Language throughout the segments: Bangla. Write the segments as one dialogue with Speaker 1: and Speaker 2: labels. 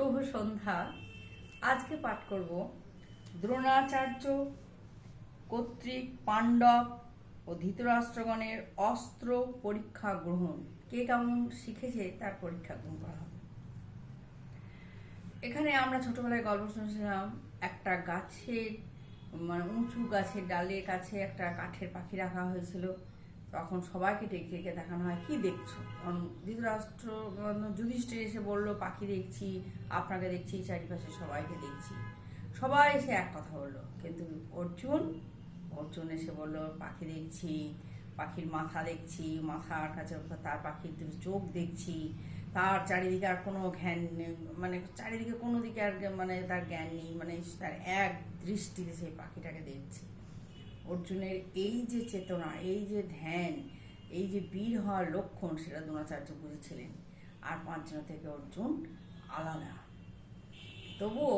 Speaker 1: শুভ সন্ধ্যা। আজকে পাঠ করব দ্রোণাচার্য কর্তৃক পাণ্ডব ও ধৃতরাষ্ট্রগণের অস্ত্র পরীক্ষা গ্রহণ। কে কেমন শিখেছে তার পরীক্ষা গ্রহণ করা হবে। এখানে আমরা ছোটবেলায় গল্প শুনেছিলাম, একটা গাছের মানে উঁচু গাছের ডালের কাছে একটা কাঠের পাখি রাখা হয়েছিল। তখন সবাইকে ডেকে ডেকে দেখানো হয়, কি দেখছ? ধৃতরাষ্ট্র মানে যুধিষ্ঠির এসে বলল, পাখি দেখছি, আপনাকে দেখছি, চারিপাশে সবাইকে দেখছি। সবাই এসে এক কথা বলল, কিন্তু অর্জুন অর্জুন এসে বলল, পাখি দেখছি, পাখির মাথা দেখছি, মাথার কাছে তার পাখির দুটো চোখ দেখছি, তার চারিদিকে আর কোনো জ্ঞান নেই মানে চারিদিকে কোনো দিকে আর মানে তার জ্ঞান নেই মানে তার এক দৃষ্টিতে সেই পাখিটাকে দেখছে। অর্জুনের এই যে চেতনা, এই যে ধ্যান, এই যে বীর হওয়ার লক্ষণ, সেটা দ্রোণাচার্য বুঝেছিলেন। আর পাঁচজন থেকে অর্জুন আলাদা। তবুও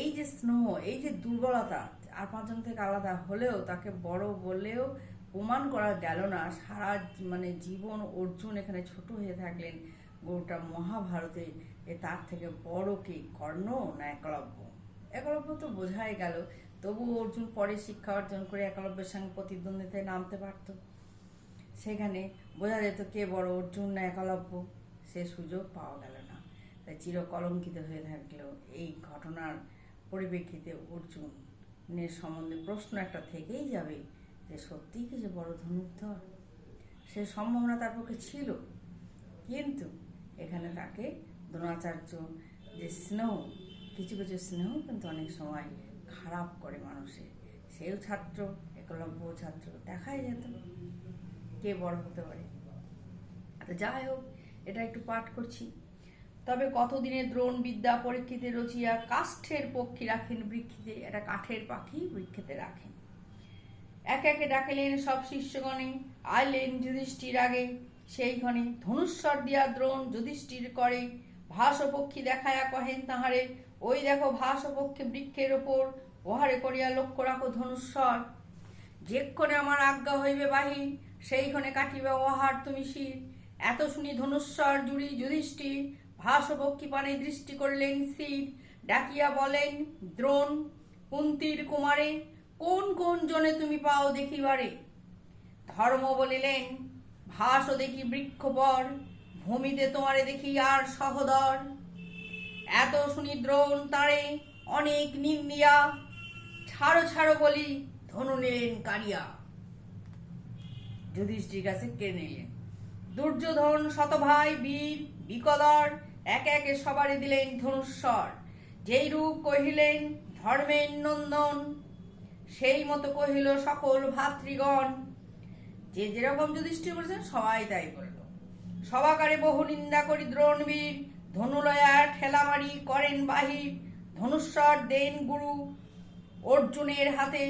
Speaker 1: এই যে স্নেহ, এই যে দুর্বলতা, আর পাঁচজন থেকে আলাদা হলেও তাকে বড় বলেও প্রমাণ করা গেল না। সারা মানে জীবন অর্জুন এখানে ছোট হয়ে থাকলেন গোটা মহাভারতে। তার থেকে বড় কি কর্ণ না একলব্য? একলব্য তো বোঝাই গেল। তবু অর্জুন পরে শিক্ষা অর্জন করে একলব্যের সঙ্গে প্রতিদ্বন্দ্বিতায় নামতে পারত। সেখানে বোঝা যেত কে বড় অর্জুন না একলব্য। সে সুযোগ পাওয়া গেল না। তাই চিরকলঙ্কিত হয়ে থাকলেও এই ঘটনার পরিপ্রেক্ষিতে অর্জুনের সম্বন্ধে প্রশ্ন একটা থেকেই যাবে যে সত্যিই কি যে বড় ধনুর্ধর? সে সম্ভাবনা তার পক্ষে ছিল। কিন্তু এখানে তাকে দ্রোণাচার্য যে স্নেহ, কিছু কিছু স্নেহ কিন্তু অনেক সময় খারাপ করে মানুষের সেও ছাত্র একলব্য ছাত্র, দেখাই যেত কে বড় হতে পারে। তো যাই হোক, এটা একটু পাঠ করছি। তবে কতদিনে দ্রোণ বিদ্যা পরীক্ষিতে রচিয়া কাষ্ঠের পক্ষী রাখেন বৃক্ষিতে, এটা কাঠের পাখি বৃক্ষিতে রাখেন। একে একে ডাকিলেন সব শিষ্যগণে, আইলেন যুধিষ্ঠির আগে। সেই ক্ষণে ধনুস্বর দিয়া দ্রোণ যুধিষ্ঠির করে, ভাসপক্ষী দেখায়া কহেন তাহারে ওই দেখো ভাসপক্ষে বৃক্ষের ওপর ওহারে করিয়া লক্ষ্য রাখো ধনুস্বর যেক্ষণে আমার আজ্ঞা হইবে বাহির সেইক্ষণে কাটিবে ওহার তুমি শির। এত শুনি ধনুস্বর জুড়ি যুধিষ্ঠির ভাসপক্ষী পানে দৃষ্টি করলেন শির। ডাকিয়া বলেন, দ্রোণ, কুন্তির কুমারে, কোন কোন জনে তুমি পাও দেখিবারে? ধর্ম বলিলেন, ভাস দেখি বৃক্ষ বৃক্ষপর ভূমিতে তোমারে দেখি আর সহদর। এত শুনি দ্রোণ তারে অনেক নিন্দিয়া। ছাড়ো ছাড়ো বলি, ধনু নিলেন কারিয়া। যুধিষ্ঠির কাছে কেড়ে নিলেন? দুর্যোধন, শতভাই, বীর বিকদর একে একে সবারে দিলেন ধনুস্বর যেই রূপ কহিলেন, ধর্মের নন্দন, সেই মতো কহিল সকল ভাতৃগণ। যে যেরকম যুধিষ্ঠির বলেছেন, সবাই তাই বলল সবাকারে বহু নিন্দা করি দ্রোণবীর ধনুলয়া ঠেলামারি করেন বাহির ধনুস্বর দেন গুরু অর্জুনের হাতে।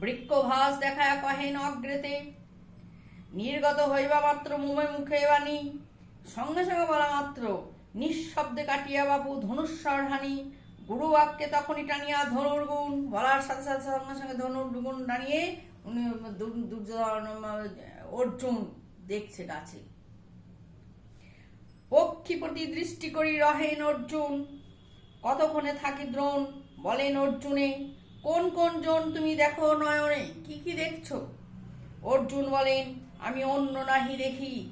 Speaker 1: বৃক্ষভাস দেখা কহেন অগ্রেতে। নির্গত হইবা মাত্র মুমে মুখে বাণী। সঙ্গে সঙ্গে বলা মাত্র, নিঃশব্দে কাটিয়া বাবু ধনুস্বর হানি। গুরু বাক্যে তখনই টানিয়া ধনুর গুণ। বলার সাথে সাথে সঙ্গে সঙ্গে ধনুর গুণ টানিয়ে উনি দুর্যোধন, অর্জুন দেখছে গাছে। পক্ষী প্রতি দৃষ্টি করি রহেন অর্জুন। কতক্ষণে থাকি দ্রোণ? বলেন অর্জুনে, কোন কোন জন তুমি দেখো নয়নে? কি কি দেখছ? অর্জুন বলেন, আমি অন্য নাহি দেখি।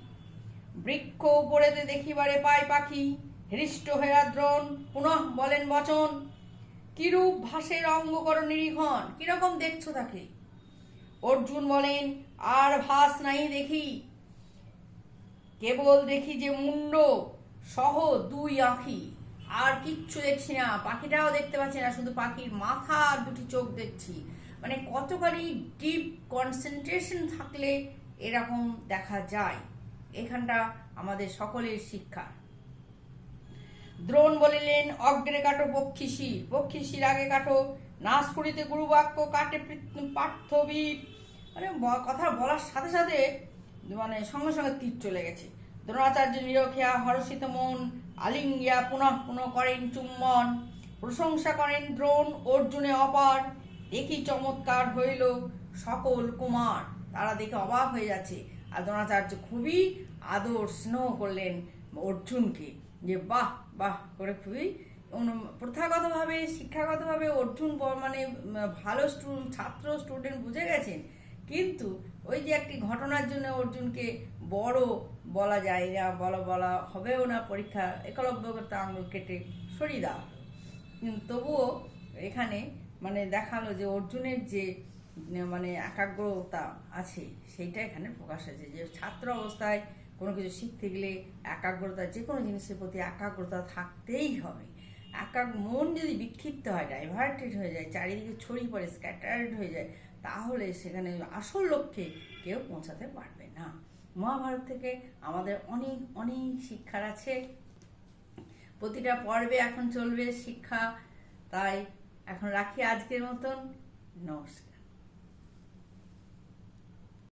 Speaker 1: বৃক্ষ উপরেতে দেখিবারে পাই পাখি, হৃষ্ট হইয়া দ্রোণ পুনঃ বলেন বচন, কিরূপ ভাসের অঙ্গ করো নিরীক্ষণ? কীরকম দেখছ তাকে? অর্জুন বলেন, আর ভাস নাই দেখি। কেবল দেখি যে মুন্ড সহ দুই আঁখি। আর কিচ্ছু দেখছি না। পাখিটাও দেখতে পাচ্ছি না, শুধু পাখির মাথা আর দুটি চোখ দেখছি। মানে কতখানি ডিপ কনসেন্ট্রেশন থাকলে এরকম দেখা যায়। এখানটা আমাদের সকলের শিক্ষা। দ্রোণ বলিলেন অগ্রে কাটো পক্ষীশির পক্ষীশির আগে কাটো, নাচ করিতে গুরুবাক্য কাটে পার্থবীর। মানে কথা বলার সাথে সাথে মানে সঙ্গে সঙ্গে তীর চলে গেছে। দ্রোণাচার্য নিরখিয়া হর্ষিত মন, আলিঙ্গিয়া পুনঃ পুনঃ করেন চুম্বন, প্রশংসা করেন দ্রোণ, অর্জুনে অপার। দেখি চমৎকার হইল সকল কুমার। তারা দেখে অবাক হয়ে যাচ্ছে। আর দ্রোণাচার্য খুবই আদর স্নেহ করলেন অর্জুনকে যে, বাহ বাহ, করে খুবই প্রথাগতভাবে, শিক্ষাগতভাবে অর্জুন মানে ভালো ছাত্র, স্টুডেন্ট বুঝে গেছেন। কিন্তু ওই যে একটি ঘটনার জন্য অর্জুনকে বড় বলা যায় না, বলা বলা হবেও না, পরীক্ষা একলব্যতা আঙুল কেটে সরিয়ে দেওয়া তবুও এখানে মানে দেখাল যে অর্জুনের যে মানে একাগ্রতা আছে, সেইটা এখানে প্রকাশ হয়েছে। যে ছাত্র অবস্থায় কোনো কিছু শিখতে গেলে একাগ্রতা, যে কোনো জিনিসের প্রতি একাগ্রতা থাকতেই হবে। একাগ মন যদি বিক্ষিপ্ত হয় ডাইভার্টেড হয়ে যায়, চারিদিকে ছড়িয়ে পড়ে স্ক্যাটার্ড হয়ে যায় তাহলে সেখানে আসল লক্ষ্যে কেউ পৌঁছাতে পারবে না। মহাভারত থেকে আমাদের অনেক অনেক শিক্ষার আছে। প্রতিটা পর্বে এখন চলবে শিক্ষা। তাই এখন রাখি আজকের মতন। নমস্কার।